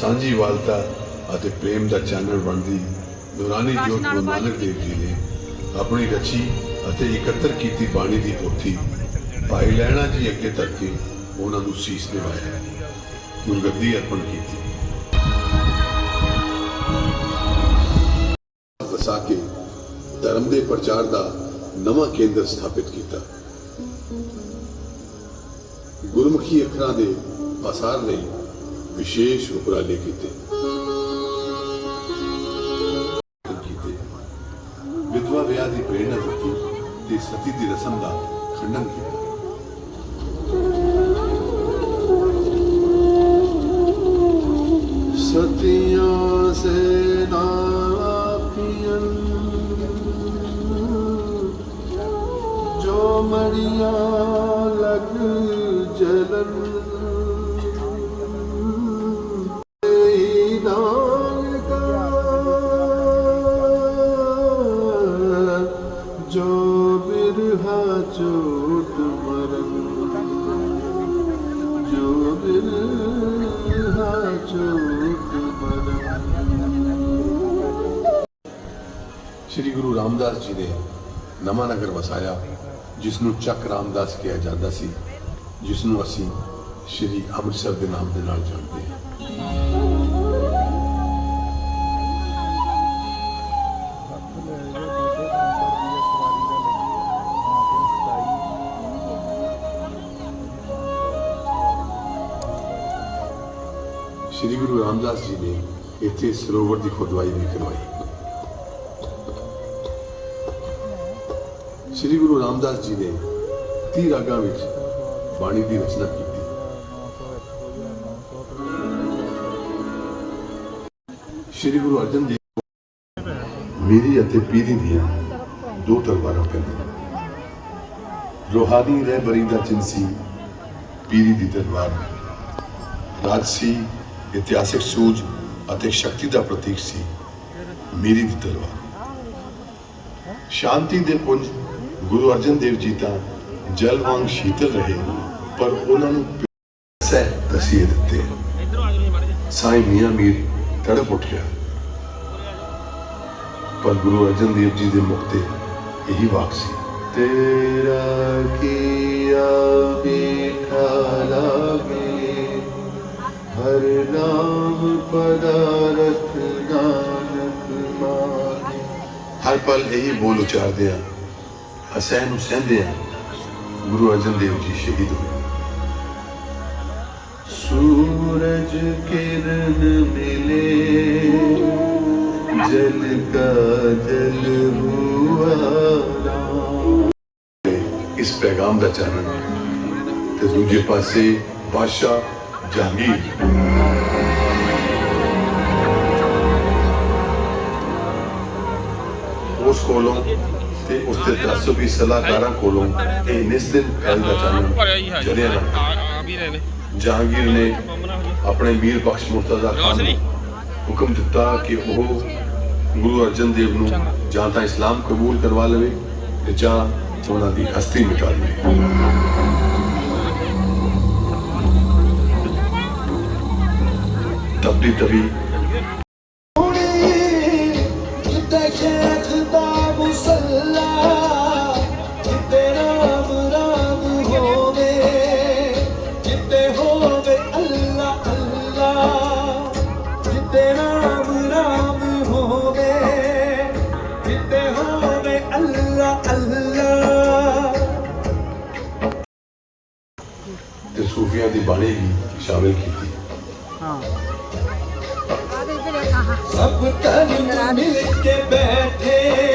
ਸਾਂਝੀ ਵਾਲਤਾ ਅਤੇ ਪ੍ਰੇਮ ਦਾ ਚੈਨਲ ਬਣਦੀ ਦੁਰਾਨੀ ਜੋਤ ਗੁਰੂ ਨਾਨਕ ਦੇਵ ਜੀ ਨੇ ਆਪਣੀ ਰਚੀ ਅਤੇ ਇਕੱਤਰ ਕੀਤੀ ਬਾਣੀ ਦੀ ਪੋਥੀ ਭਾਈ ਲੈਣਾ ਜੀ ਅੱਗੇ ਤੱਕ ਕੇ ਉਹਨਾਂ ਨੂੰ ਸੀਸ ਨਿਵਾਇਆ ਗੁਰਗੱਦੀ ਅਰਪਣ ਕੀਤੀ। ਵਸਾ ਕੇ ਧਰਮ ਦੇ ਪ੍ਰਚਾਰ ਦਾ ਨਵਾਂ ਕੇਂਦਰ ਸਥਾਪਿਤ ਕੀਤਾ। ਗੁਰਮੁਖੀ ਅੱਖਰਾਂ ਦੇ ਪਸਾਰ ਲਈ ਵਿਸ਼ੇਸ਼ ਉਪਰਾਲੇ ਕੀਤੇ ਕੀਤੇ। ਵਿਧਵਾ ਵਿਆਹ ਦੀ ਪ੍ਰੇਰਣਾ ਦਿੱਤੀ ਤੇ ਸਤੀ ਦੀ ਰਸਮ ਦਾ ਖੰਡਨ ਕੀਤਾ। ਜੋ ਲਗ ਜਲਨ। ਜੋ ਬਿਰਹਾ ਚੋਟ ਮਰਨ। ਜੋ ਬਿਰਹਾ ਚੋਟ ਮਰਨ। ਸ਼੍ਰੀ ਗੁਰੂ ਰਾਮਦਾਸ ਜੀ ਨੇ ਨਵਾਂ ਨਗਰ ਵਸਾਇਆ। ਜਿਸ ਨੂੰ ਚੱਕ ਰਾਮਦਾਸ ਕਿਹਾ ਜਾਂਦਾ ਸੀ ਜਿਸ ਨੂੰ ਅਸੀਂ ਸ਼੍ਰੀ ਅੰਮ੍ਰਿਤਸਰ ਦੇ ਨਾਮ ਦੇ ਨਾਲ ਜਾਣਦੇ ਹਾਂ। ਸ਼੍ਰੀ ਗੁਰੂ ਰਾਮਦਾਸ ਜੀ ਨੇ ਇੱਥੇ ਸਰੋਵਰ ਦੀ ਖੁਦਵਾਈ ਵੀ ਕਰਵਾਈ। ਸ਼੍ਰੀ ਗੁਰੂ ਰਾਮਦਾਸ ਜੀ ਨੇ 30 ਰਾਗਾਂ ਵਿੱਚ ਬਾਣੀ ਦੀ ਰਚਨਾ ਕੀਤੀ। ਸ਼੍ਰੀ ਗੁਰੂ ਅਰਜਨ ਦੇਵ ਮੇਰੀ ਅਤੇ ਪੀਰੀ ਦੀਆਂ ਦੋ ਤਲਵਾਰਾਂ ਪੈਂਦੀਆਂ ਰੋਹਾਨੀ ਰਹਿਬਰੀ ਦਾ ਚਿੰਸੀ ਪੀਰੀ ਦੀ ਤਲਵਾਰ। ਰਾਜਸੀ ਇਤਿਹਾਸਿਕ ਸੂਝ ਅਤੇ ਸ਼ਕਤੀ ਦਾ ਪ੍ਰਤੀਕ ਸੀ ਮੇਰੀ ਦੀ ਤਲਵਾਰ। ਸ਼ਾਂਤੀ ਦੇ ਪੁੰਜ ਗੁਰੂ ਅਰਜਨ ਦੇਵ ਜੀ ਤਾਂ ਜਲ ਵਾਂਗ ਸ਼ੀਤਲ ਰਹੇ ਪਰ ਉਹਨਾਂ ਨੂੰ ਸਹਿ ਦਸੀਏ ਦਿੱਤੇ। ਸਾਈਂ ਮੀਆਂ ਮੀਰ ਤੜਪ ਉੱਠਿਆ। ਪਰ ਗੁਰੂ ਅਰਜਨ ਦੇਵ ਜੀ ਦੇ ਮੁਖ ਤੇ ਇਹੀ ਵਾਕ ਸੀ। ਤੇਰਾ ਕੀਆ ਬੀਠਾ ਲਾਗੇ ਹਰ ਨਾਮ ਪਦਾਰਥ ਨਾਨਕ ਮਾਹੀ ਹਰ ਪਲ ਇਹੀ ਬੋਲ ਉਚਾਰਦੇ ਆ। ਹਸੈਨ ਨੂੰ ਸਹਿੰਦੇ ਆ ਗੁਰੂ ਅਰਜਨ ਦੇਵ ਜੀ ਸ਼ਹੀਦ ਹੋਏ ਸੂਰਜ ਕਿਰਨ ਮਿਲੇ ਜਲ ਕਾ ਜਲ ਹੁਆ। ਇਸ ਪੈਗਾਮ ਦਾ ਚਾਨਣ ਤੇ ਦੂਜੇ ਪਾਸੇ ਬਾਦਸ਼ਾਹ ਜਹਾਂਗੀਰ ਉਸ ਕੋਲੋਂ ਤੇ ਉਸ ਦੇ ਤਸਵੀ ਸਲਾਹਕਾਰਾਂ ਕੋਲੋਂ ਇਹ ਨਿਸਦਿਨ ਗੱਲ ਦਾ ਚਾਨਣ ਜਰਿਆ ਨਾ। ਜਹਾਂਗੀਰ ਨੇ ਆਪਣੇ ਮੀਰ ਬਖਸ਼ ਮੁਰਤਜ਼ਾ ਖਾਨ ਨੂੰ ਹੁਕਮ ਦਿੱਤਾ ਕਿ ਉਹ ਗੁਰੂ ਅਰਜਨ ਦੇਵ ਨੂੰ ਜਾਂ ਤਾਂ ਇਸਲਾਮ ਕਬੂਲ ਕਰਵਾ ਲਵੇ ਤੇ ਜਾਂ ਉਹਨਾਂ ਦੀ ਹਸਤੀ ਮਿਟਾ ਲਵੇ। ਤਬਦੀ ਤਵੀ ਤੇ ਸੂਫੀਆਂ ਦੀ ਬਾਣੀ ਵੀ ਸ਼ਾਮਿਲ ਕੀਤੀ। ਸਭ ਤਨ ਮਿਲ ਕੇ ਬੈਠੇ।